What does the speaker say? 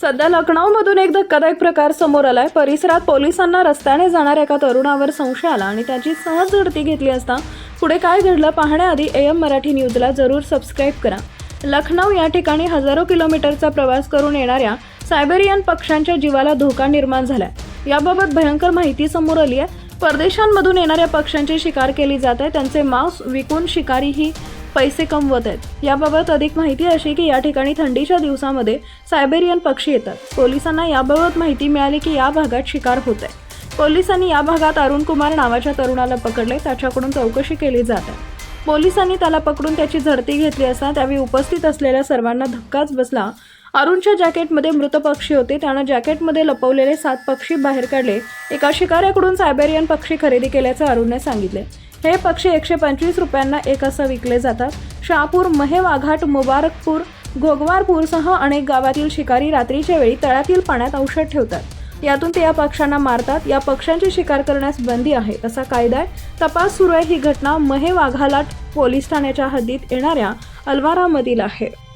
सध्या लखनौमधून एक धक्कादायक प्रकार समोर आलाय. परिसरात पोलिसांना रस्त्याने जाणाऱ्या एका तरुणावर संशय आला आणि त्याची सहज झडती घेतली असता पुढे काय घडलं पाहण्याआधी एम मराठी न्यूजला जरूर सबस्क्राईब करा. लखनौ या ठिकाणी हजारो किलोमीटरचा प्रवास करून येणाऱ्या सायबेरियन पक्ष्यांच्या जीवाला धोका निर्माण झालाय. याबाबत भयंकर माहिती समोर आली आहे परदेशांमधून येणाऱ्या पक्ष्यांची शिकार केली जात आहे. त्यांचे मांस विकून शिकारी ही पैसे कमवत आहेत. याबाबत अधिक माहिती अशी की या ठिकाणी थंडीच्या दिवसामध्ये सायबेरियन पक्षी येतात. पोलिसांना याबाबत माहिती मिळाली की या भागात शिकार होत आहे पोलिसांनी या भागात अरुण कुमार नावाच्या तरुणाला पकडले. त्याच्याकडून चौकशी केली जात आहे. पोलिसांनी त्याला पकडून त्याची झडती घेतली असता त्यावेळी उपस्थित असलेल्या सर्वांना धक्काच बसला. अरुणच्या जॅकेटमध्ये मृत पक्षी होते. त्यानं जॅकेटमध्ये लपवलेले सात पक्षी बाहेर काढले. एका शिकाऱ्याकडून सायबेरियन पक्षी खरेदी केल्याचं अरुणने सांगितले. हे पक्षी एकशे पंचवीस रुपयांना एक असं विकले जातात. शहापूर महेवाघाट मुबारकपूर घोगवारपूरसह अनेक गावातील शिकारी रात्रीच्या वेळी तळ्यातील पाण्यात औषध ठेवतात. यातून ते या पक्ष्यांना मारतात. या पक्ष्यांची शिकार करण्यास बंदी आहे असा कायदा आहे. तपास सुरू आहे. ही घटना महेवाघालाट पोलीस ठाण्याच्या हद्दीत येणाऱ्या अलवारामधील आहे.